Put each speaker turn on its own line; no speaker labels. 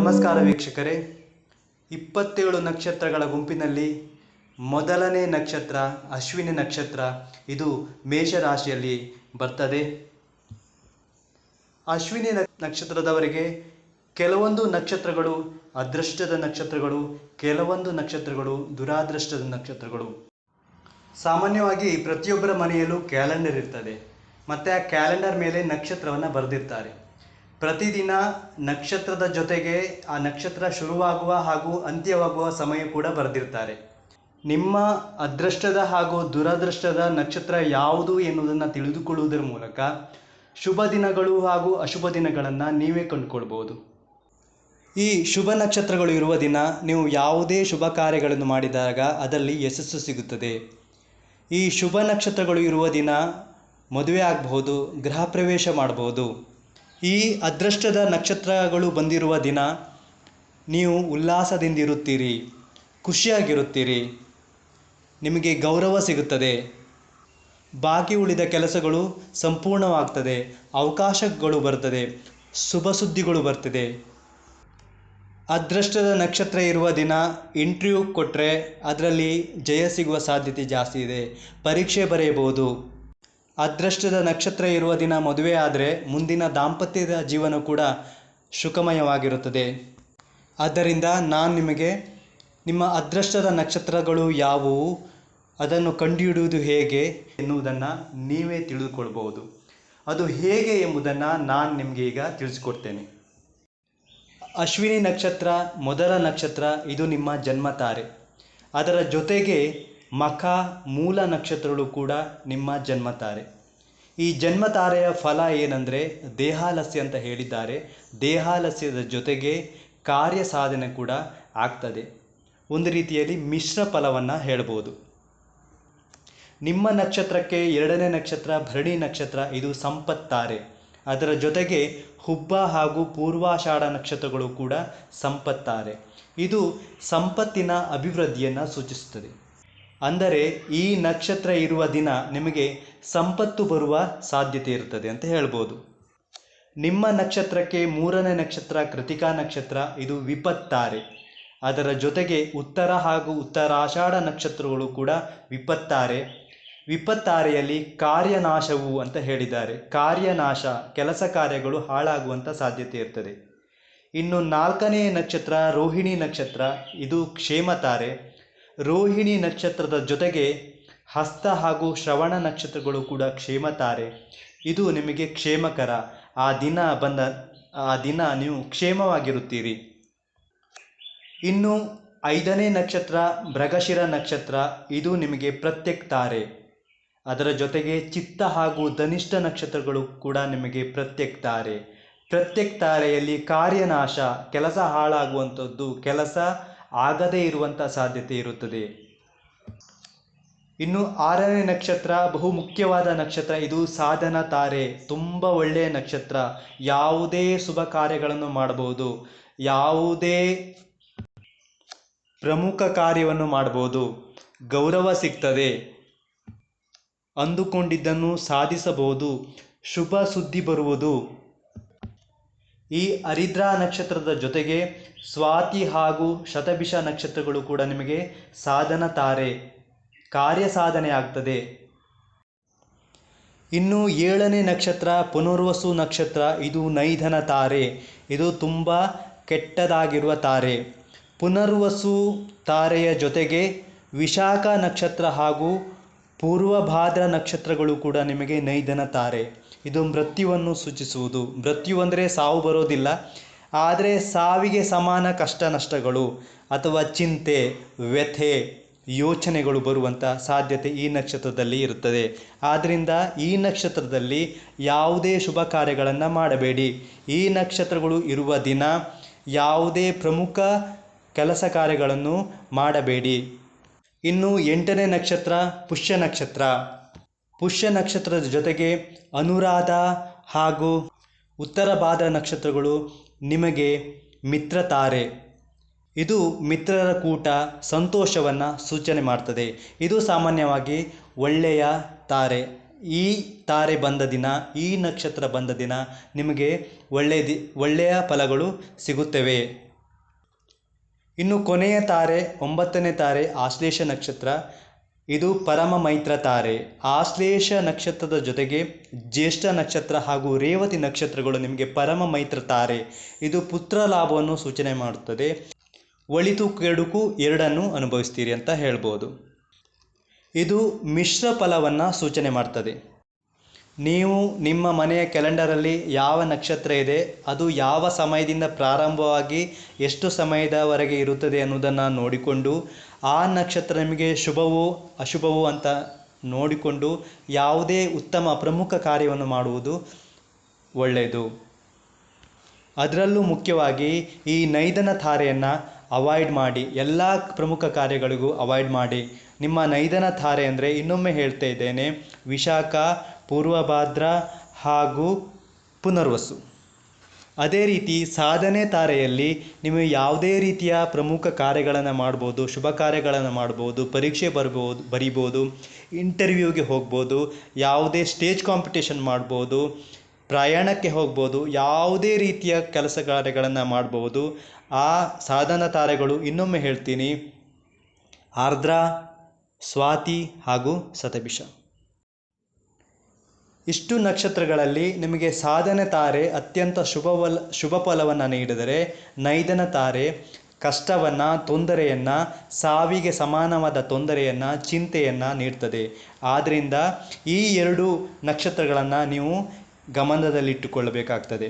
ನಮಸ್ಕಾರ ವೀಕ್ಷಕರೇ. ಇಪ್ಪತ್ತೇಳು ನಕ್ಷತ್ರಗಳ ಗುಂಪಿನಲ್ಲಿ ಮೊದಲನೇ ನಕ್ಷತ್ರ ಅಶ್ವಿನಿ ನಕ್ಷತ್ರ ಇದು ಮೇಷರಾಶಿಯಲ್ಲಿ ಬರ್ತದೆ. ಅಶ್ವಿನಿ ನಕ್ಷತ್ರದವರಿಗೆ ಕೆಲವೊಂದು ನಕ್ಷತ್ರಗಳು ಅದೃಷ್ಟದ ನಕ್ಷತ್ರಗಳು, ಕೆಲವೊಂದು ನಕ್ಷತ್ರಗಳು ದುರಾದೃಷ್ಟದ ನಕ್ಷತ್ರಗಳು. ಸಾಮಾನ್ಯವಾಗಿ ಪ್ರತಿಯೊಬ್ಬರ ಮನೆಯಲ್ಲೂ ಕ್ಯಾಲೆಂಡರ್ ಇರ್ತದೆ. ಮತ್ತು ಆ ಕ್ಯಾಲೆಂಡರ್ ಮೇಲೆ ನಕ್ಷತ್ರವನ್ನು ಬರೆದಿರ್ತಾರೆ. ಪ್ರತಿದಿನ ನಕ್ಷತ್ರದ ಜೊತೆಗೆ ಆ ನಕ್ಷತ್ರ ಶುರುವಾಗುವ ಹಾಗೂ ಅಂತ್ಯವಾಗುವ ಸಮಯ ಕೂಡ ಬರೆದಿರ್ತಾರೆ. ನಿಮ್ಮ ಅದೃಷ್ಟದ ಹಾಗೂ ದುರದೃಷ್ಟದ ನಕ್ಷತ್ರ ಯಾವುದು ಎನ್ನುವುದನ್ನು ತಿಳಿದುಕೊಳ್ಳುವುದರ ಮೂಲಕ ಶುಭ ದಿನಗಳು ಹಾಗೂ ಅಶುಭ ದಿನಗಳನ್ನು ನೀವೇ ಕಂಡುಕೊಳ್ಬೋದು ಈ ಶುಭ ನಕ್ಷತ್ರಗಳು ಇರುವ ದಿನ ನೀವು ಯಾವುದೇ ಶುಭ ಕಾರ್ಯಗಳನ್ನು ಮಾಡಿದಾಗ ಅದರಲ್ಲಿ ಯಶಸ್ಸು ಸಿಗುತ್ತದೆ. ಈ ಶುಭ ನಕ್ಷತ್ರಗಳು ಇರುವ ದಿನ ಮದುವೆ ಆಗಬಹುದು, ಗೃಹ ಪ್ರವೇಶ ಮಾಡಬಹುದು. ಈ ಅದೃಷ್ಟದ ನಕ್ಷತ್ರಗಳು ಬಂದಿರುವ ದಿನ, ನೀವು ಉಲ್ಲಾಸದಿಂದಿರುತ್ತೀರಿ, ಖುಷಿಯಾಗಿರುತ್ತೀರಿ, ನಿಮಗೆ ಗೌರವ ಸಿಗುತ್ತದೆ. ಬಾಕಿ ಉಳಿದ ಕೆಲಸಗಳು ಸಂಪೂರ್ಣವಾಗ್ತದೆ, ಅವಕಾಶಗಳು ಬರ್ತದೆ ಶುಭ ಸುದ್ದಿಗಳು ಬರ್ತದೆ ಅದೃಷ್ಟದ ನಕ್ಷತ್ರ ಇರುವ ದಿನ ಇಂಟ್ರ್ಯೂ ಕೊಟ್ಟರೆ ಅದರಲ್ಲಿ ಜಯ ಸಿಗುವ ಸಾಧ್ಯತೆ ಜಾಸ್ತಿ ಇದೆ. ಪರೀಕ್ಷೆ ಬರೆಯಬಹುದು. ಅದೃಷ್ಟದ ನಕ್ಷತ್ರ ಇರುವ ದಿನ ಮದುವೆ ಆದರೆ ಮುಂದಿನ ದಾಂಪತ್ಯದ ಜೀವನ ಕೂಡ ಸುಖಮಯವಾಗಿರುತ್ತದೆ ಆದ್ದರಿಂದ ನಾನು ನಿಮಗೆ ನಿಮ್ಮ ಅದೃಷ್ಟದ ನಕ್ಷತ್ರಗಳು ಯಾವುವು? ಅದನ್ನು ಕಂಡುಹಿಡಿಯುವುದು ಹೇಗೆ ಎನ್ನುವುದನ್ನು ನೀವೇ ತಿಳಿದುಕೊಳ್ಬಹುದು. ಅದು ಹೇಗೆ ಎಂಬುದನ್ನು ನಾನು ನಿಮಗೆ ಈಗ ತಿಳಿಸಿಕೊಡ್ತೇನೆ. ಅಶ್ವಿನಿ ನಕ್ಷತ್ರ, ಮೊದಲ ನಕ್ಷತ್ರ, ಇದು ನಿಮ್ಮ ಜನ್ಮ ತಾರೆ ಅದರ ಜೊತೆಗೆ ಮಖ ಮೂಲ ನಕ್ಷತ್ರಗಳು ಕೂಡ ನಿಮ್ಮ ಜನ್ಮ ತಾರೆ ಈ ಜನ್ಮ ತಾರೆಯ ಫಲ ಏನಂದರೆ ದೇಹಾಲಸ್ಯ ಅಂತ ಹೇಳಿದ್ದಾರೆ. ದೇಹಾಲಸ್ಯದ ಜೊತೆಗೆ ಕಾರ್ಯ ಸಾಧನೆ ಕೂಡ ಆಗ್ತದೆ. ಒಂದು ರೀತಿಯಲ್ಲಿ ಮಿಶ್ರ ಫಲವನ್ನು ಹೇಳ್ಬೋದು. ನಿಮ್ಮ ನಕ್ಷತ್ರಕ್ಕೆ ಎರಡನೇ ನಕ್ಷತ್ರ, ಭರಣಿ ನಕ್ಷತ್ರ, ಇದು ಸಂಪತ್ತಾರೆ. ಅದರ ಜೊತೆಗೆ ಹುಬ್ಬ ಹಾಗೂ ಪೂರ್ವಾಷಾಢ ನಕ್ಷತ್ರಗಳು ಕೂಡ ಸಂಪತ್ತಾರೆ. ಇದು ಸಂಪತ್ತಿನ ಅಭಿವೃದ್ಧಿಯನ್ನು ಸೂಚಿಸುತ್ತದೆ. ಅಂದರೆ ಈ ನಕ್ಷತ್ರ ಇರುವ ದಿನ ನಿಮಗೆ ಸಂಪತ್ತು ಬರುವ ಸಾಧ್ಯತೆ ಇರುತ್ತದೆ ಅಂತ ಹೇಳ್ಬೋದು. ನಿಮ್ಮ ನಕ್ಷತ್ರಕ್ಕೆ ಮೂರನೇ ನಕ್ಷತ್ರ, ಕೃತಿಕಾ ನಕ್ಷತ್ರ, ಇದು ವಿಪತ್ತಾರೆ. ಅದರ ಜೊತೆಗೆ ಉತ್ತರ ಹಾಗೂ ಉತ್ತರಾಷಾಢ ನಕ್ಷತ್ರಗಳು ಕೂಡ ವಿಪತ್ತಾರೆ. ವಿಪತ್ತಾರೆಯಲ್ಲಿ ಕಾರ್ಯನಾಶವು ಅಂತ ಹೇಳಿದ್ದಾರೆ. ಕಾರ್ಯನಾಶ, ಕೆಲಸ ಕಾರ್ಯಗಳು ಹಾಳಾಗುವಂಥ ಸಾಧ್ಯತೆ ಇರ್ತದೆ. ಇನ್ನು ನಾಲ್ಕನೇ ನಕ್ಷತ್ರ, ರೋಹಿಣಿ ನಕ್ಷತ್ರ, ಇದು ಕ್ಷೇಮತಾರೆ. ರೋಹಿಣಿ ನಕ್ಷತ್ರದ ಜೊತೆಗೆ ಹಸ್ತ ಹಾಗೂ ಶ್ರವಣ ನಕ್ಷತ್ರಗಳು ಕೂಡ ಕ್ಷೇಮತಾರೆ. ಇದು ನಿಮಗೆ ಕ್ಷೇಮಕರ. ಆ ದಿನ ಬಂದ, ಆ ದಿನ ನೀವು ಕ್ಷೇಮವಾಗಿರುತ್ತೀರಿ. ಇನ್ನು ಐದನೇ ನಕ್ಷತ್ರ ಮೃಗಶಿರ ನಕ್ಷತ್ರ, ಇದು ನಿಮಗೆ ಪ್ರತ್ಯಕ್ ತಾರೆ ಅದರ ಜೊತೆಗೆ ಚಿತ್ತ ಹಾಗೂ ಧನಿಷ್ಠ ನಕ್ಷತ್ರಗಳು ಕೂಡ ನಿಮಗೆ ಪ್ರತ್ಯಕ್ ತಾರೆ ಪ್ರತ್ಯಕ್ ತಾರೆಯಲ್ಲಿ ಕಾರ್ಯನಾಶ, ಕೆಲಸ ಹಾಳಾಗುವಂಥದ್ದು ಕೆಲಸ ಆಗದೇ ಇರುವಂಥ ಸಾಧ್ಯತೆ ಇರುತ್ತದೆ. ಇನ್ನು ಆರನೇ ನಕ್ಷತ್ರ ಬಹು ಮುಖ್ಯವಾದ ನಕ್ಷತ್ರ, ಇದು ಸಾಧನ ತಾರೆ, ತುಂಬ ಒಳ್ಳೆಯ ನಕ್ಷತ್ರ. ಯಾವುದೇ ಶುಭ ಕಾರ್ಯಗಳನ್ನು ಮಾಡಬಹುದು, ಯಾವುದೇ ಪ್ರಮುಖ ಕಾರ್ಯವನ್ನು ಮಾಡಬಹುದು. ಗೌರವ ಸಿಗ್ತದೆ. ಅಂದುಕೊಂಡಿದ್ದನ್ನು ಸಾಧಿಸಬಹುದು, ಶುಭ ಸುದ್ದಿ ಬರುವುದು. ಈ ಹರಿದ್ರಾ ನಕ್ಷತ್ರದ ಜೊತೆಗೆ ಸ್ವಾತಿ ಹಾಗೂ ಶತಭಿಷ ನಕ್ಷತ್ರಗಳು ಕೂಡ ನಿಮಗೆ ಸಾಧನ ತಾರೆ, ಕಾರ್ಯ ಸಾಧನೆ ಆಗ್ತದೆ. ಇನ್ನು ಏಳನೇ ನಕ್ಷತ್ರ ಪುನರ್ವಸು ನಕ್ಷತ್ರ, ಇದು ನೈಧನ ತಾರೆ, ಇದು ತುಂಬ ಕೆಟ್ಟದಾಗಿರುವ ತಾರೆ. ಪುನರ್ವಸು ತಾರೆಯ ಜೊತೆಗೆ ವಿಶಾಖ ನಕ್ಷತ್ರ ಹಾಗೂ ಪೂರ್ವಭಾದ್ರ ನಕ್ಷತ್ರಗಳು ಕೂಡ ನಿಮಗೆ ನೈಧನ ತಾರೆ. ಇದು ಮೃತ್ಯುವನ್ನು ಸೂಚಿಸುವುದು. ಮೃತ್ಯು ಅಂದರೆ ಸಾವು ಬರೋದಿಲ್ಲ. ಆದರೆ ಸಾವಿಗೆ ಸಮಾನ ಕಷ್ಟ ನಷ್ಟಗಳು ಅಥವಾ ಚಿಂತೆ, ವ್ಯಥೆ, ಯೋಚನೆಗಳು ಬರುವಂಥ ಸಾಧ್ಯತೆ ಈ ನಕ್ಷತ್ರದಲ್ಲಿ ಇರುತ್ತದೆ. ಆದ್ದರಿಂದ ಈ ನಕ್ಷತ್ರದಲ್ಲಿ ಯಾವುದೇ ಶುಭ ಕಾರ್ಯಗಳನ್ನು ಮಾಡಬೇಡಿ. ಈ ನಕ್ಷತ್ರಗಳು ಇರುವ ದಿನ ಯಾವುದೇ ಪ್ರಮುಖ ಕೆಲಸ ಕಾರ್ಯಗಳನ್ನು ಮಾಡಬೇಡಿ. ಇನ್ನು ಎಂಟನೇ ನಕ್ಷತ್ರ ಪುಷ್ಯ ನಕ್ಷತ್ರ. ಪುಷ್ಯ ನಕ್ಷತ್ರದ ಜೊತೆಗೆ ಅನುರಾಧ ಹಾಗೂ ಉತ್ತರ ಭಾದ್ರ ನಕ್ಷತ್ರಗಳು ನಿಮಗೆ ಮಿತ್ರ ತಾರೆ ಇದು ಮಿತ್ರರ ಕೂಟ ಸಂತೋಷವನ್ನು ಸೂಚನೆ ಮಾಡ್ತದೆ. ಇದು ಸಾಮಾನ್ಯವಾಗಿ ಒಳ್ಳೆಯ ತಾರೆ. ಈ ತಾರೆ ಬಂದ ದಿನ, ಈ ನಕ್ಷತ್ರ ಬಂದ ದಿನ ನಿಮಗೆ ಒಳ್ಳೆಯ ಒಳ್ಳೆಯ ಫಲಗಳು ಸಿಗುತ್ತವೆ. ಇನ್ನು ಕೊನೆಯ ತಾರೆ, ಒಂಬತ್ತನೇ ತಾರೆ ಆಶ್ಲೇಷ ನಕ್ಷತ್ರ. ಇದು ಪರಮ ಮೈತ್ರ ತಾರೆ. ಆಶ್ಲೇಷ ನಕ್ಷತ್ರದ ಜೊತೆಗೆ ಜ್ಯೇಷ್ಠ ನಕ್ಷತ್ರ ಹಾಗೂ ರೇವತಿ ನಕ್ಷತ್ರಗಳು ನಿಮಗೆ ಪರಮ ಮೈತ್ರ ತಾರೆ. ಇದು ಪುತ್ರ ಲಾಭವನ್ನು ಸೂಚನೆ ಮಾಡುತ್ತದೆ. ಒಳಿತು ಕೆಡುಕು ಎರಡನ್ನೂ ಅನುಭವಿಸ್ತೀರಿ ಅಂತ ಹೇಳ್ಬೋದು. ಇದು ಮಿಶ್ರ ಫಲವನ್ನು ಸೂಚನೆ ಮಾಡ್ತದೆ. ನೀವು ನಿಮ್ಮ ಮನೆಯ ಕ್ಯಾಲೆಂಡರಲ್ಲಿ ಯಾವ ನಕ್ಷತ್ರ ಇದೆ, ಅದು ಯಾವ ಸಮಯದಿಂದ ಪ್ರಾರಂಭವಾಗಿ ಎಷ್ಟು ಸಮಯದವರೆಗೆ ಇರುತ್ತದೆ ಅನ್ನೋದನ್ನು ನೋಡಿಕೊಂಡು, ಆ ನಕ್ಷತ್ರ ನಿಮಗೆ ಶುಭವೋ ಅಶುಭವೋ ಅಂತ ನೋಡಿಕೊಂಡು ಯಾವುದೇ ಉತ್ತಮ ಪ್ರಮುಖ ಕಾರ್ಯವನ್ನು ಮಾಡುವುದು ಒಳ್ಳೆಯದು. ಅದರಲ್ಲೂ ಮುಖ್ಯವಾಗಿ ಈ ನೈದನ ತಾರೆಯನ್ನು ಅವಾಯ್ಡ್ ಮಾಡಿ, ಎಲ್ಲ ಪ್ರಮುಖ ಕಾರ್ಯಗಳಿಗೂ ಅವಾಯ್ಡ್ ಮಾಡಿ. ನಿಮ್ಮ ನೈದನ ತಾರೆ ಅಂದರೆ ಇನ್ನೊಮ್ಮೆ ಹೇಳ್ತಾ ಇದ್ದೇನೆ, ವಿಶಾಖ ಪೂರ್ವಭಾದ್ರ ಹಾಗೂ ಪುನರ್ವಸು. ಅದೇ ರೀತಿ ಸಾಧನೆ ತಾರೆಯಲ್ಲಿ ನೀವು ಯಾವುದೇ ರೀತಿಯ ಪ್ರಮುಖ ಕಾರ್ಯಗಳನ್ನು ಮಾಡ್ಬೋದು, ಶುಭ ಕಾರ್ಯಗಳನ್ನು ಮಾಡ್ಬೋದು, ಪರೀಕ್ಷೆ ಬರ್ಬೋದು, ಬರಿಬೋದು, ಇಂಟರ್ವ್ಯೂಗೆ ಹೋಗ್ಬೋದು, ಯಾವುದೇ ಸ್ಟೇಜ್ ಕಾಂಪಿಟೇಷನ್ ಮಾಡ್ಬೋದು, ಪ್ರಯಾಣಕ್ಕೆ ಹೋಗ್ಬೋದು, ಯಾವುದೇ ರೀತಿಯ ಕೆಲಸ ಕಾರ್ಯಗಳನ್ನು ಮಾಡ್ಬೋದು. ಆ ಸಾಧನ ತಾರೆಗಳು ಇನ್ನೊಮ್ಮೆ ಹೇಳ್ತೀನಿ, ಆರ್ದ್ರ, ಸ್ವಾತಿ ಹಾಗೂ ಶತಭಿಷ ಇಷ್ಟು ನಕ್ಷತ್ರಗಳಲ್ಲಿ ನಿಮಗೆ ಸಾಧನೆ ತಾರೆ ಅತ್ಯಂತ ಶುಭವಲ್ ಶುಭ ಫಲವನ್ನು ನೀಡಿದರೆ ನೈದನ ತಾರೆ, ಕಷ್ಟವನ್ನು, ತೊಂದರೆಯನ್ನು, ಸಾವಿಗೆ ಸಮಾನವಾದ ತೊಂದರೆಯನ್ನು, ಚಿಂತೆಯನ್ನು ನೀಡ್ತದೆ. ಆದ್ದರಿಂದ ಈ ಎರಡು ನಕ್ಷತ್ರಗಳನ್ನು ನೀವು ಗಮನದಲ್ಲಿಟ್ಟುಕೊಳ್ಳಬೇಕಾಗ್ತದೆ